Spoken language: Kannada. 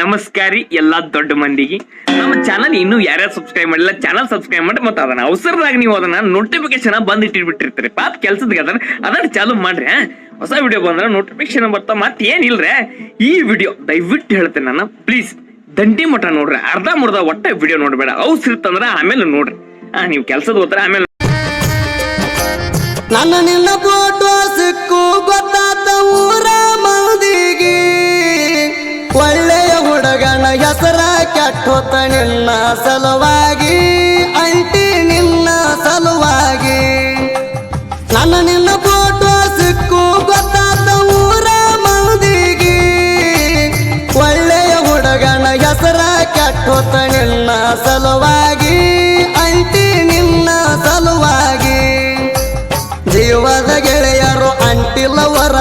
ನಮಸ್ಕಾರಿ ಎಲ್ಲಾ ದೊಡ್ಡ ಮಂದಿಗೆ. ನಮ್ಮ ಚಾನಲ್ ಇನ್ನೂ ಯಾರ್ಯಾರು ಸಬ್ಸ್ಕ್ರೈಬ್ ಮಾಡಿಲ್ಲ ಚಾನಲ್ ಸಬ್ಸ್ಕ್ರೈಬ್ ಮಾಡಿ ಮತ್ತೆ ಅದನ್ನ ಅವಸರದಾಗ ನೀವು ಅದನ್ನ ನೋಟಿಫಿಕೇಶನ್ ಬಂದ್ ಇಟ್ಟಿರ್ಬಿಟ್ಟಿರ್ತೀರಿ ಪಾಪ ಕೆಲ್ಸದ ಅದನ್ನ ಅದನ್ನ ಚಾಲು ಮಾಡ್ರಿ? ಹೊಸ ವಿಡಿಯೋ ಬಂದ್ರೆ ನೋಟಿಫಿಕೇಶನ್ ಬರ್ತಾ ಮತ್ತೆ ಏನಿಲ್ರೆ ಈ ವಿಡಿಯೋ ದಯವಿಟ್ಟು ಹೇಳ್ತೇನೆ ನಾನು. ಪ್ಲೀಸ್ ದಂಡಿ ಮಠ ನೋಡ್ರಿ, ಅರ್ಧ ಮುರ್ಧ ಒಟ್ಟ ವಿಡಿಯೋ ನೋಡ್ಬೇಡ. ಅವಸರ ಇತ್ತಂದ್ರ ಆಮೇಲೆ ನೋಡ್ರಿ. ಆ ನೀವು ಕೆಲ್ಸದ ಹೋದ್ರೆ ಆಮೇಲೆ ನಿನ್ನ ಫೋಟೋ ಸಿಕ್ಕು, ಗೊತ್ತಾತ ಊರ ಮಂದಿಗೆ. ದಾಟೋತ ನಿನ್ನ ಸಲುವಾಗಿ ಅಂಟಿ ನಿನ್ನ ಸಲುವಾಗಿ. ನನ್ನ ನಿನ್ನ ಫೋಟೋ ಸಿಕ್ಕು ಗೊತ್ತಾದ ಊರ ಮಂದಿಗೆ. ಒಳ್ಳೆಯ ಹುಡುಗನ ಹೆಸರ ಕೆಟ್ಟೋತ ನಿನ್ನ ಸಲುವಾಗಿ ಅಂಟಿ ನಿನ್ನ ಸಲುವಾಗಿ. ಜೀವದ ಗೆಳೆಯರು ಅಂಟಿಲ್ಲವರ